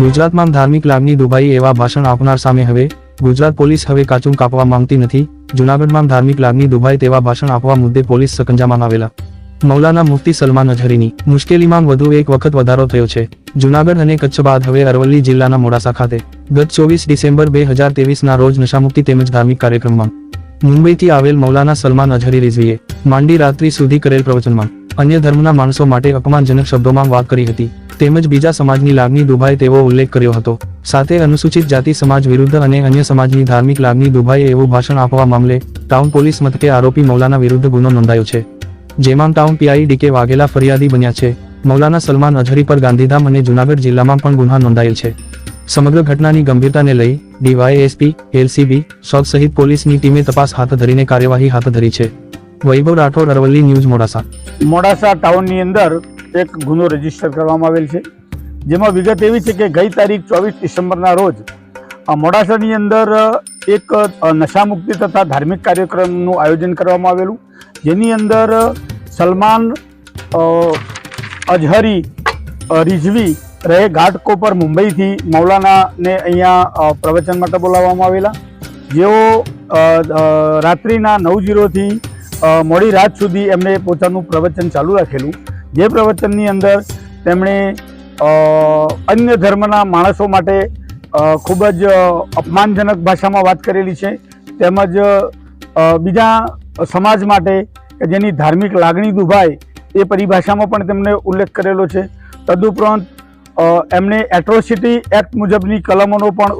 ગુજરાતમાં ધાર્મિક લાગણી દુભાઈ એવા ભાષણ આપનાર સામે હવે, ગુજરાત પોલીસ હવે કાચું કાપવા માંગતી નથી. જૂનાગઢમાં ધાર્મિક લાગણી દુભાઈ તેવા ભાષણ આપવા મુદ્દે પોલીસ સકંજામાં આવેલા. મૌલાના મુફતી સલમાન અઝહરીની મુશ્કેલીમાં વધુ એક વખત વધારો થયો છે. જૂનાગઢ અને કચ્છ બાદ હવે અરવલ્લી જિલ્લાના મોડાસા ખાતે. ગત ચોવીસ ડિસેમ્બર બે હજાર તેવીસના રોજ નશામુક્તિ તેમજ ધાર્મિક કાર્યક્રમમાં. મુંબઈથી આવેલ મૌલાના સલમાન અઝહરી રિઝવીએ માંડી રાત્રિ સુધી કરેલ પ્રવચનમાં અન્ય ધર્મના માણસો માટે અપમાનજનક શબ્દોમાં વાત કરી હતી. તેમજ બીજા સમાજની લાગણી દુભાય તેવો ઉલ્લેખ કર્યો હતો. સાથે અનુસૂચિત જાતિ સમાજ વિરુદ્ધ અને અન્ય સમાજની ધાર્મિક લાગણી દુભાય એવું ભાષણ આપવા મામલે ટાઉન પોલીસ મથકે આરોપી મૌલાના વિરુદ્ધ ગુનો નોંધાયો છે. જેમાં ટાઉન પીઆઈ ડીકે વાઘેલા ફરિયાદી બન્યા છે. મૌલાના સલમાન અઝહરી પર ગાંધીધામ અને જૂનાગઢ જિલ્લામાં પણ ગુના નોંધાયેલ છે. સમગ્ર ઘટનાની ગંભીરતાને લઈ ડીવાયએસપી, એલસીબી શોપ સહિત પોલીસની ટીમે તપાસ હાથ ધરીને કાર્યવાહી હાથ ધરી છે. વૈભવ રાઠોડ અરવલ્લી ન્યૂઝ મોડાસા. મોડાસા ટાઉનની અંદર એક ગુનો રજિસ્ટર કરવામાં આવેલ છે, જેમાં વિગત એવી છે કે ગઈ તારીખ ચોવીસ ડિસેમ્બરના રોજ મોડાસાની અંદર એક નશામુક્તિ તથા ધાર્મિક કાર્યક્રમનું આયોજન કરવામાં આવેલું, જેની અંદર સલમાન અજહરી રિઝવી રહે ઘાટકોપર મુંબઈથી મૌલાનાને અહીંયા પ્રવચન માટે બોલાવવામાં આવેલા. જેઓ રાત્રિના નવ જીરોથી મોડી રાત સુધી એમણે પોતાનું પ્રવચન ચાલુ રાખેલું. જે પ્રવચનની અંદર તેમણે અન્ય ધર્મના માણસો માટે ખૂબ જ અપમાનજનક ભાષામાં વાત કરેલી છે. તેમજ બીજા સમાજ માટે જેની ધાર્મિક લાગણી દુભાય, એ પરિભાષામાં પણ તેમણે ઉલ્લેખ કરેલો છે. તદુપરાંત એમણે એટ્રોસિટી એક્ટ મુજબની કલમોનો પણ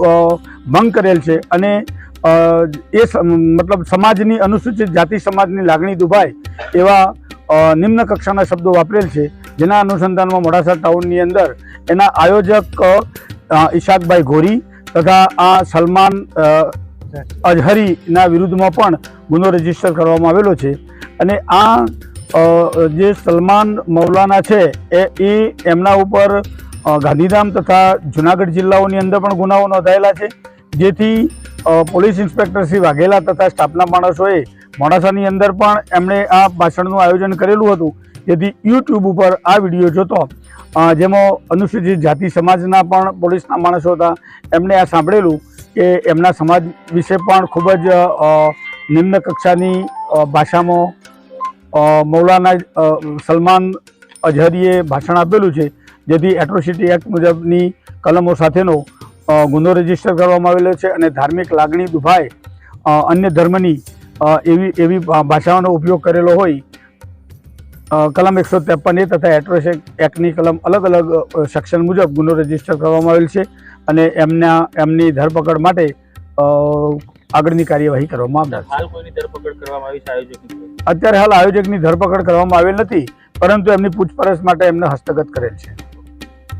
ભંગ કરેલ છે. અને એ મતલબ સમાજની અનુસૂચિત જાતિ સમાજની લાગણી દુભાય એવા નિમ્ન કક્ષાના શબ્દો વાપરેલ છે. જેના અનુસંધાનમાં મોડાસા ટાઉનની અંદર એના આયોજક ઈશાકભાઈ ઘોરી તથા આ સલમાન અઝહરીના વિરુદ્ધમાં પણ ગુનો રજિસ્ટર કરવામાં આવેલો છે. અને આ જે સલમાન મૌલાના છે, એ એ એમના ઉપર ગાંધીધામ તથા જુનાગઢ જિલ્લાઓની અંદર પણ ગુનાઓ નોંધાયેલા છે. જેથી પોલીસ ઇન્સ્પેક્ટર શ્રી વાઘેલા તથા સ્ટાફના માણસોએ મોડાસાની અંદર પણ એમણે આ ભાષણનું આયોજન કરેલું હતું, જેથી યુટ્યુબ ઉપર આ વીડિયો જોતો. જેમાં અનુસૂચિત જાતિ સમાજના પણ પોલીસના માણસો હતા. એમણે આ સાંભળેલું કે એમના સમાજ વિશે પણ ખૂબ જ નિમ્ન કક્ષાની ભાષામાં મૌલાના સલમાન અઝહરીએ ભાષણ આપેલું છે, જેથી એટ્રોસિટી એક્ટ મુજબની કલમો સાથેનો ગુનો રજિસ્ટર કરવામાં આવેલો છે અને ધાર્મિક લાગણી દુભાય અન્ય ધર્મની એવી એવી ભાષાઓનો ઉપયોગ કરેલો હોય કલમ એકસો ત્રેપન એ તથા એટ્રોસિટી એક્ટની કલમ અલગ અલગ સેક્શન મુજબ ગુનો રજિસ્ટર કરવામાં આવેલ છે અને એમના એમની ધરપકડ માટે આગળની કાર્યવાહી કરવામાં આવનાર અત્યારે હાલ આયોજકની ધરપકડ કરવામાં આવેલ નથી પરંતુ એમની પૂછપરછ માટે એમને હસ્તગત કરેલ છે.